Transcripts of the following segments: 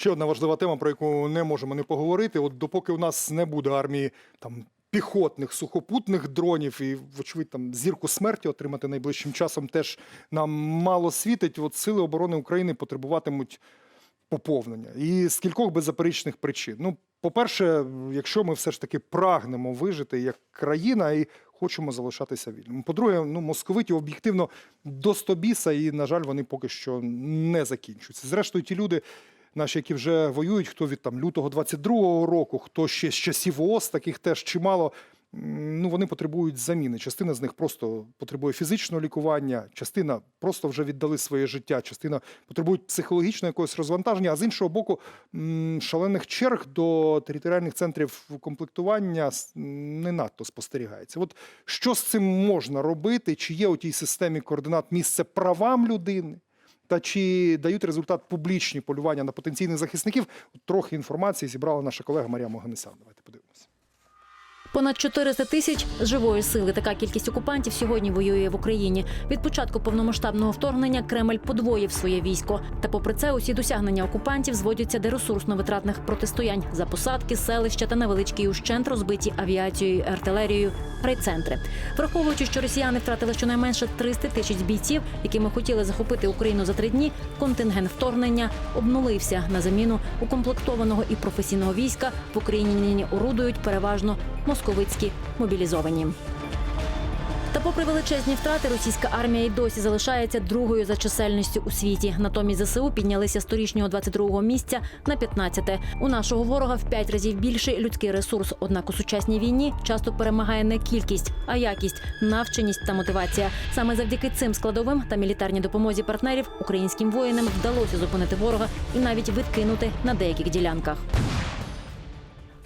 Ще одна важлива тема, про яку не можемо не поговорити. От допоки у нас не буде армії там піхотних сухопутних дронів, і, вочевидь, там зірку смерті отримати найближчим часом теж нам мало світить. От сили оборони України потребуватимуть поповнення. І з кількох беззаперечних причин. Ну, по-перше, якщо ми все ж таки прагнемо вижити як країна і хочемо залишатися вільними. По-друге, ну московиті об'єктивно до стобіса, і, на жаль, вони поки що не закінчуються. Зрештою, ті люди. Наші, які вже воюють, хто від там лютого 22-го року, хто ще з часів ООС, таких теж чимало. Ну, вони потребують заміни. Частина з них просто потребує фізичного лікування, частина просто вже віддали своє життя, частина потребують психологічного якогось розвантаження. А з іншого боку, шалених черг до територіальних центрів комплектування не надто спостерігається. От що з цим можна робити? Чи є у тій системі координат місце правам людини? Та чи дають результат публічні полювання на потенційних захисників? Трохи інформації зібрала наша колега Марія Моганесян. Давайте. Понад 400 тисяч живої сили. Така кількість окупантів сьогодні воює в Україні. Від початку повномасштабного вторгнення Кремль подвоїв своє військо. Та попри це, усі досягнення окупантів зводяться до ресурсно-витратних протистоянь за посадки, селища та невеличкі ущент розбиті авіацією, артилерією, райцентри. Враховуючи, що росіяни втратили щонайменше 300 тисяч бійців, якими хотіли захопити Україну за три дні. Контингент вторгнення обнулився на заміну укомплектованого і професійного війська. В Україні орудують переважно московицькі мобілізовані. Та попри величезні втрати, російська армія й досі залишається другою за чисельністю у світі. Натомість ЗСУ піднялися з торічнього 22-го місця на 15-те. У нашого ворога в п'ять разів більший людський ресурс. Однак у сучасній війні часто перемагає не кількість, а якість, навченість та мотивація. Саме завдяки цим складовим та мілітарній допомозі партнерів українським воїнам вдалося зупинити ворога і навіть відкинути на деяких ділянках.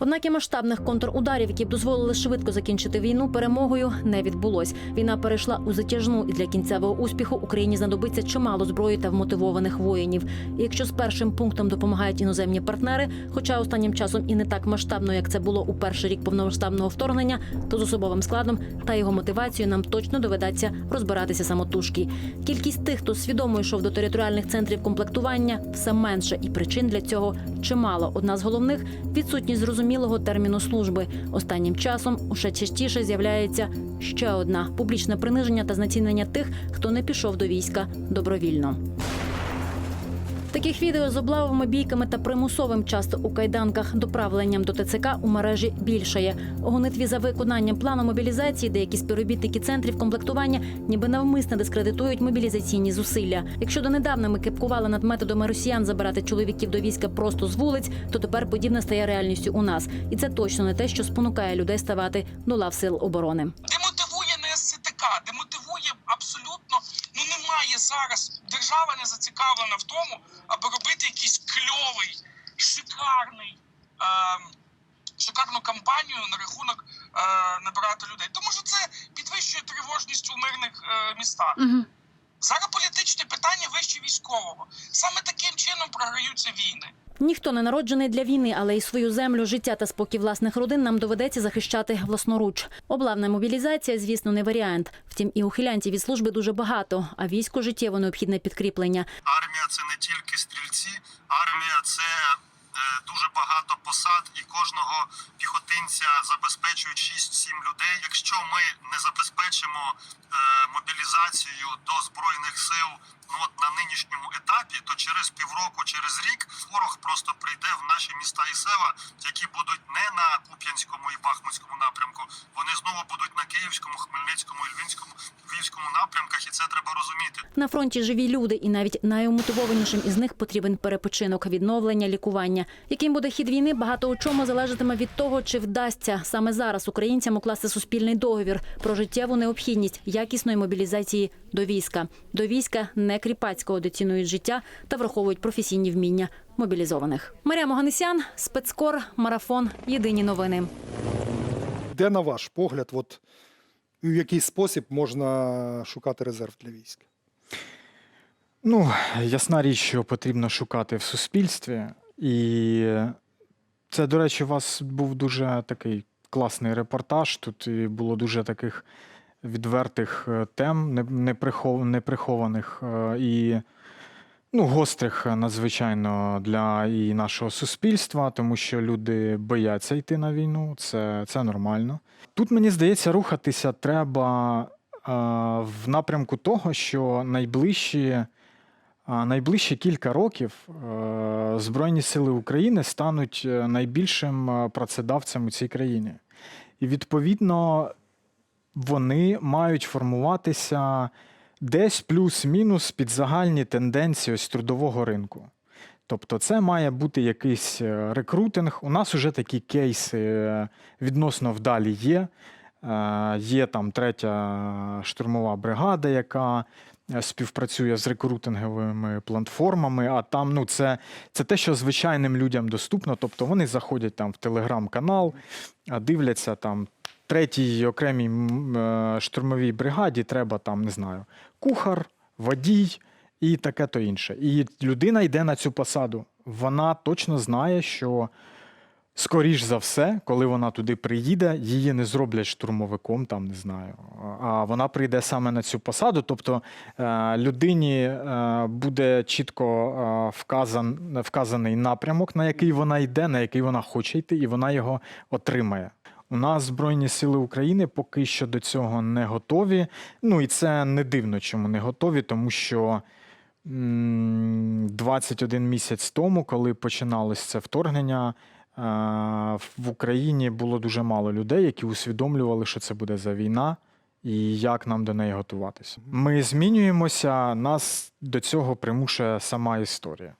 Однак і масштабних контрударів, які б дозволили швидко закінчити війну, перемогою не відбулось. Війна перейшла у затяжну, і для кінцевого успіху Україні знадобиться чимало зброї та вмотивованих воїнів. І якщо з першим пунктом допомагають іноземні партнери, хоча останнім часом і не так масштабно, як це було у перший рік повномасштабного вторгнення, то з особовим складом та його мотивацією нам точно доведеться розбиратися самотужки. Кількість тих, хто свідомо йшов до територіальних центрів комплектування, все менше, і причин для цього чимало. Одна з головних відсутність зрозумілого терміну служби. Останнім часом усе частіше з'являється ще одна публічне приниження та знецінення тих, хто не пішов до війська добровільно. Таких відео з облавами, бійками та примусовим часто у кайданках доправленням до ТЦК у мережі більше є. У гонитві за виконанням плану мобілізації деякі співробітники центрів комплектування ніби навмисно дискредитують мобілізаційні зусилля. Якщо донедавна ми кепкували над методами росіян забирати чоловіків до війська просто з вулиць, то тепер подібне стає реальністю у нас. І це точно не те, що спонукає людей ставати до лав сил оборони. Демотивує не СЦТК, демотивує абсолютно. Ну немає зараз. Держава не зацікавлена в тому, аби робити якийсь кльовий, шикарний, е, шикарну кампанію на рахунок е, набирати людей. Тому що це підвищує тривожність у мирних е, містах. Зараз політичне питання вище військового. Саме таким чином програються війни. Ніхто не народжений для війни, але й свою землю, життя та спокій власних родин нам доведеться захищати власноруч. Облавна мобілізація, звісно, не варіант. Втім, і ухилянтів від служби дуже багато, а війську життєво необхідне підкріплення. Армія це не тільки стрільці, армія це е, дуже багато посад, і кожного піхотинця забезпечують 6-7 людей. Якщо ми не забезпечимо е, мобілізацію до збройних сил ну от на нинішньому етапі, то через півроку, через рік ворог просто прийде в наші міста і села, які будуть не на Куп'янському і Бахмутському напрямку. Вони знову будуть на Київському, Хмельницькому, Львівському, Львівському напрямках, і це треба розуміти. На фронті живі люди, і навіть найумотивованішим із них потрібен перепочинок, відновлення, лікування. Яким буде хід війни, багато у чому залежатиме від того, чи вдасться саме зараз українцям укласти суспільний договір про життєву необхідність якісної мобілізації до війська. До війська не кріпацького, де цінують життя та враховують професійні вміння мобілізованих. Марія Моганесян, спецкор, марафон. Єдині новини. Де, на ваш погляд, от, в який спосіб можна шукати резерв для військ? Ну, ясна річ, що потрібно шукати в суспільстві. І це, до речі, у вас був дуже такий класний репортаж. Тут і було дуже таких відвертих е, тем, неприхованих. е, І ну, гострих е, надзвичайно для і нашого суспільства, тому що люди бояться йти на війну, це, це нормально. Тут, мені здається, рухатися треба в напрямку того, що найближчі, найближчі кілька років е, Збройні Сили України стануть е, найбільшим е, працедавцем у цій країні. І відповідно вони мають формуватися десь плюс-мінус під загальні тенденції ось трудового ринку. Тобто, це має бути якийсь рекрутинг. У нас вже такі кейси відносно вдалі є. Є там третя штурмова бригада, яка співпрацює з рекрутинговими платформами. А там ну, це, це те, що звичайним людям доступно. Тобто вони заходять там в телеграм-канал, дивляться там третій окремій е, штурмовій бригаді треба там, не знаю, кухар, водій і таке то інше. І людина йде на цю посаду. Вона точно знає, що скоріш за все, коли вона туди приїде, її не зроблять штурмовиком, там не знаю. А вона прийде саме на цю посаду. Тобто е, людині е, буде чітко е, вказан, вказаний напрямок, на який вона йде, на який вона хоче йти, і вона його отримає. У нас Збройні Сили України поки що до цього не готові. Ну і це не дивно, чому не готові, тому що м, 21 місяць тому, коли починалось це вторгнення, в Україні було дуже мало людей, які усвідомлювали, що це буде за війна. І як нам до неї готуватися? Ми змінюємося, нас до цього примушує сама історія.